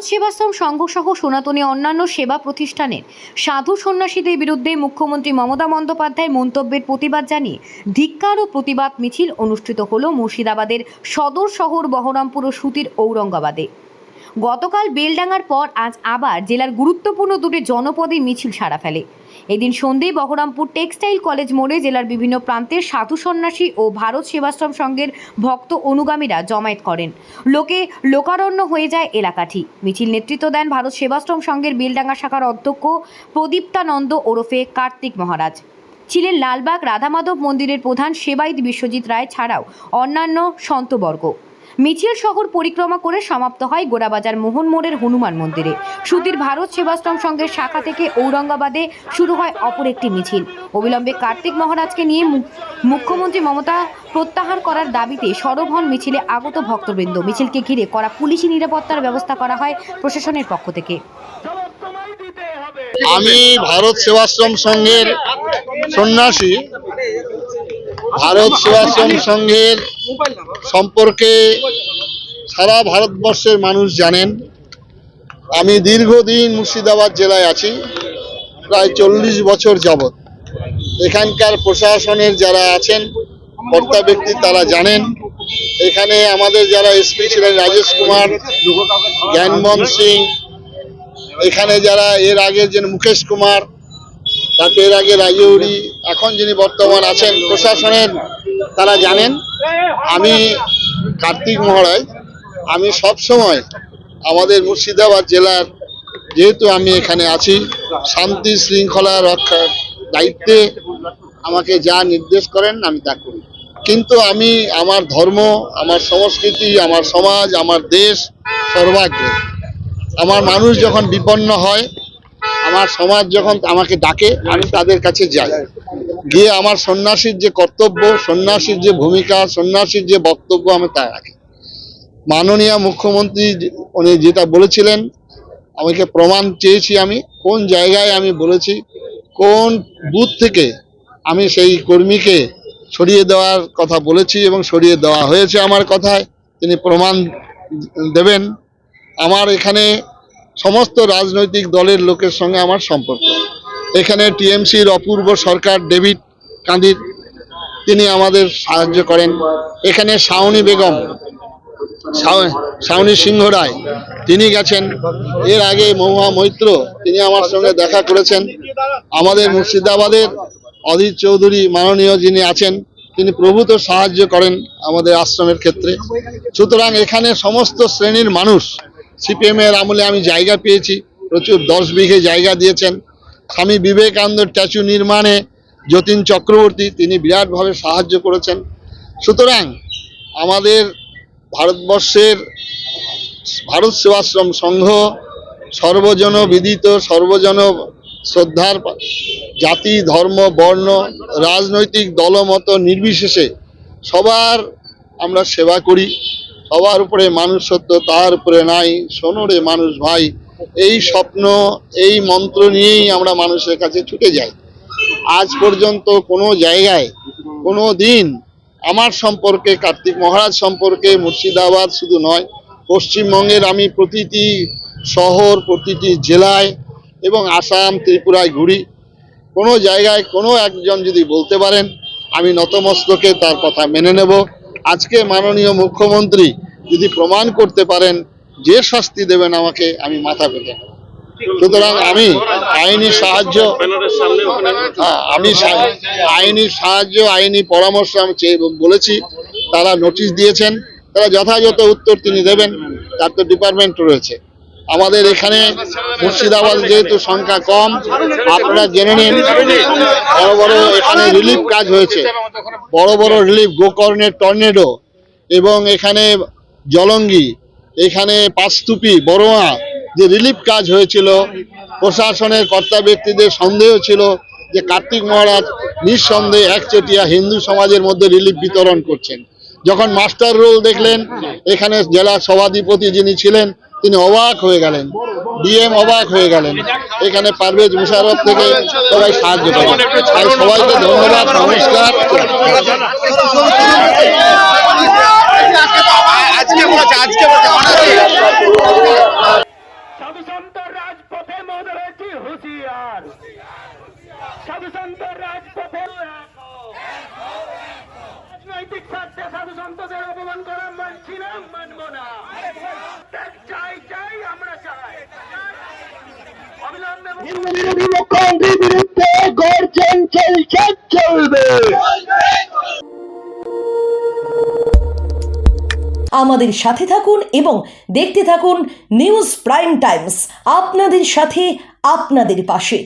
ভারত সেবাশ্রম সংঘ সহ সনাতনী অন্যান্য সেবা প্রতিষ্ঠানের সাধু সন্ন্যাসীদের বিরুদ্ধে মুখ্যমন্ত্রী মমতা বন্দ্যোপাধ্যায়ের মন্তব্যের প্রতিবাদ জানিয়ে ধিক্কার ও প্রতিবাদ মিছিল অনুষ্ঠিত হল মুর্শিদাবাদের সদর শহর বহরমপুর ও সুতির ঔরঙ্গাবাদে। গতকাল বেলডাঙ্গার পর আজ আবার জেলার গুরুত্বপূর্ণ দুটি জনপদে মিছিল সারা ফেলে। এদিন সন্ধেয় বহরমপুর টেক্সটাইল কলেজ মোড়ে জেলার বিভিন্ন প্রান্তের সাধু সন্ন্যাসী ও ভারত সেবাশ্রম সংঘের ভক্ত অনুগামীরা জমায়েত করেন। লোকে লোকারণ্য হয়ে যায় এলাকাটি মিছিল নেতৃত্ব দেন ভারত সেবাশ্রম সংঘের বেলডাঙ্গা শাখার অধ্যক্ষ প্রদীপ্তানন্দ ওরফে কার্তিক মহারাজ। ছিলেন লালবাগ রাধামাধব মন্দিরের প্রধান সেবাইত বিশ্বজিৎ রায় ছাড়াও অন্যান্য সন্তবর্গ। মিছিল শহর পরিক্রমা করে সমাপ্ত হয় গোড়াবাজার মোহন মোড়ের হনুমান মন্দিরে। সুতির ভারত সেবাশ্রম সংঘের শাখা থেকে ঔরঙ্গাবাদে শুরু হয় অপর একটি মিছিল। অবিলম্বে কার্তিক মহারাজকে নিয়ে মুখ্যমন্ত্রী মমতা প্রত্যাহার করার দাবিতে সরব হন মিছিলে আগত ভক্তবৃন্দ। মিছিলকে ঘিরে করা পুলিশি নিরাপত্তার ব্যবস্থা করা হয় প্রশাসনের পক্ষ থেকে। আমি ভারত সেবাশ্রম সংঘের সন্ন্যাসী ভারত সেবাশ্রম সংঘের সম্পর্কে সারা ভারতবর্ষের মানুষ জানেন, আমি দীর্ঘদিন মুর্শিদাবাদ জেলায় আছি, প্রায় চল্লিশ বছর যাবৎ। এখানকার প্রশাসনের যারা আছেন, কর্তা ব্যক্তি তারা জানেন, এখানে আমাদের যারা এসপি ছিলেন রাজেশ কুমার, জ্ঞানমোহন সিং, এখানে যারা এর আগে যে মুকেশ কুমার তারপর এর আগে রাজৌরি এখন যিনি বর্তমান আছেন প্রশাসনের, তারা জানেন, আমি কার্তিক মহারাজ, আমি সব সময় আমাদের মুর্শিদাবাদ জেলার, যেহেতু আমি এখানে আছি, শান্তি শৃঙ্খলা রক্ষার দায়িত্বে আমাকে যা নির্দেশ করেন, আমি তা করি। কিন্তু আমি আমার ধর্ম, আমার সংস্কৃতি, আমার সমাজ, আমার দেশ সর্বাগ্রে। আমার মানুষ যখন বিপন্ন হয় আমার সমাজ যখন আমাকে ডাকে, আমি তাদের কাছে যাই। গিয়ে আমার সন্ন্যাসীর যে কর্তব্য, সন্ন্যাসীর যে ভূমিকা, সন্ন্যাসীর যে বক্তব্য আমি তা রাখি। মাননীয় মুখ্যমন্ত্রী উনি যেটা বলেছিলেন, আমাকে প্রমাণ চেয়েছি আমি, কোন জায়গায় আমি বলেছি, কোন বুথ থেকে আমি সেই কর্মীকে সরিয়ে দেওয়ার কথা বলেছি এবং সরিয়ে দেওয়া হয়েছে আমার কথায়, তিনি প্রমাণ দেবেন। আমার এখানে সমস্ত রাজনৈতিক দলের লোকের সঙ্গে আমার সম্পর্ক। এখানে টিএমসির অপূর্ব সরকার ডেভিড কান্দির তিনি আমাদের সাহায্য করেন। এখানে শাওনি বেগম শাওনি সিংহ রায়, তিনি গেছেন। এর আগে মহুয়া মৈত্র, তিনি আমার সঙ্গে দেখা করেছেন। আমাদের মুর্শিদাবাদের অধীর চৌধুরী মাননীয় যিনি আছেন, তিনি প্রভূত সাহায্য করেন আমাদের আশ্রমের ক্ষেত্রে। সুতরাং এখানে সমস্ত শ্রেণির মানুষ সিপিএম এর আমলে আমি জায়গা পেয়েছি। প্রচুর দশ বিঘে জায়গা দিয়েছেন। স্বামী বিবেকানন্দ স্ট্যাচু নির্মাণে যতীন চক্রবর্তী, তিনি বিরাটভাবে সাহায্য করেছেন। সুতরাং আমাদের ভারতবর্ষের ভারত সেবাশ্রম সংঘ সর্বজন বিদিত, সর্বজন শ্রদ্ধার জাতি, ধর্ম, বর্ণ, রাজনৈতিক দলমত নির্বিশেষে সবার আমরা সেবা করি। সবার উপরে মানুষ সত্য, তার উপরে নাই। সোনরে মানুষ ভাই, এই স্বপ্ন, এই মন্ত্র নিয়েই আমরা মানুষের কাছে ছুটে যাই। আজ পর্যন্ত কোনো জায়গায়, কোনো দিন আমার সম্পর্কে, কার্তিক মহারাজ সম্পর্কে মুর্শিদাবাদ শুধু নয়, পশ্চিমবঙ্গের আমি প্রতিটি শহর, প্রতিটি জেলায় এবং আসাম, ত্রিপুরায় ঘুরি। কোনো জায়গায় কোনো একজন যদি বলতে পারেন, আমি নতমস্তকে তার কথা মেনে নেব। আজকে মাননীয় মুখ্যমন্ত্রী যদি প্রমাণ করতে পারেন যে শাস্তি দেবেন আমাকে আমি মাথা পেতে সুতরাং আমি আইনি সাহায্য হ্যাঁ, আমি আইনি সাহায্য আইনি পরামর্শ আমি বলেছি। তারা নোটিশ দিয়েছেন তারা যথাযথ উত্তর তিনি দেবেন। তার তো ডিপার্টমেন্ট রয়েছে। আমাদের এখানে মুর্শিদাবাদ যেহেতু সংখ্যা কম, আপনারা জেনে নিন, বড় বড় এখানে রিলিফ কাজ হয়েছে। বড় বড় রিলিফ গোকর্ণের টর্নেডো এবং এখানে জলঙ্গি, এখানে পাঁচতুপি, বড়োয়া, যে রিলিফ কাজ হয়েছিল, প্রশাসনের কর্তা ব্যক্তিদের সন্দেহ ছিল যে কার্তিক মহারাজ নিঃসন্দেহে একচেটিয়া হিন্দু সমাজের মধ্যে রিলিফ বিতরণ করছেন। যখন মাস্টার রোল দেখলেন, এখানে জেলা সভাধিপতি যিনি ছিলেন তিনি অবাক হয়ে গেলেন। ডিএম অবাক হয়ে গেলেন। এখানে পারভেজ মুশারফ থেকে সবাই সাহায্য করেন তাই সবাইকে ধন্যবাদ নমস্কার। রাজপথে রাজনৈতিক স্বার্থে সাধুসন্তদের অপমান করা মানছি না মানবো না। চাই চাই আমরা চাই। অবিলম্বে মুখ্যমন্ত্রীর বিরুদ্ধে গর্জন চলছে চলবে। আমাদের সাথে থাকুন এবং দেখতে থাকুন নিউজ প্রাইম টাইমস। আপনাদের সাথে আপনাদের পাশে।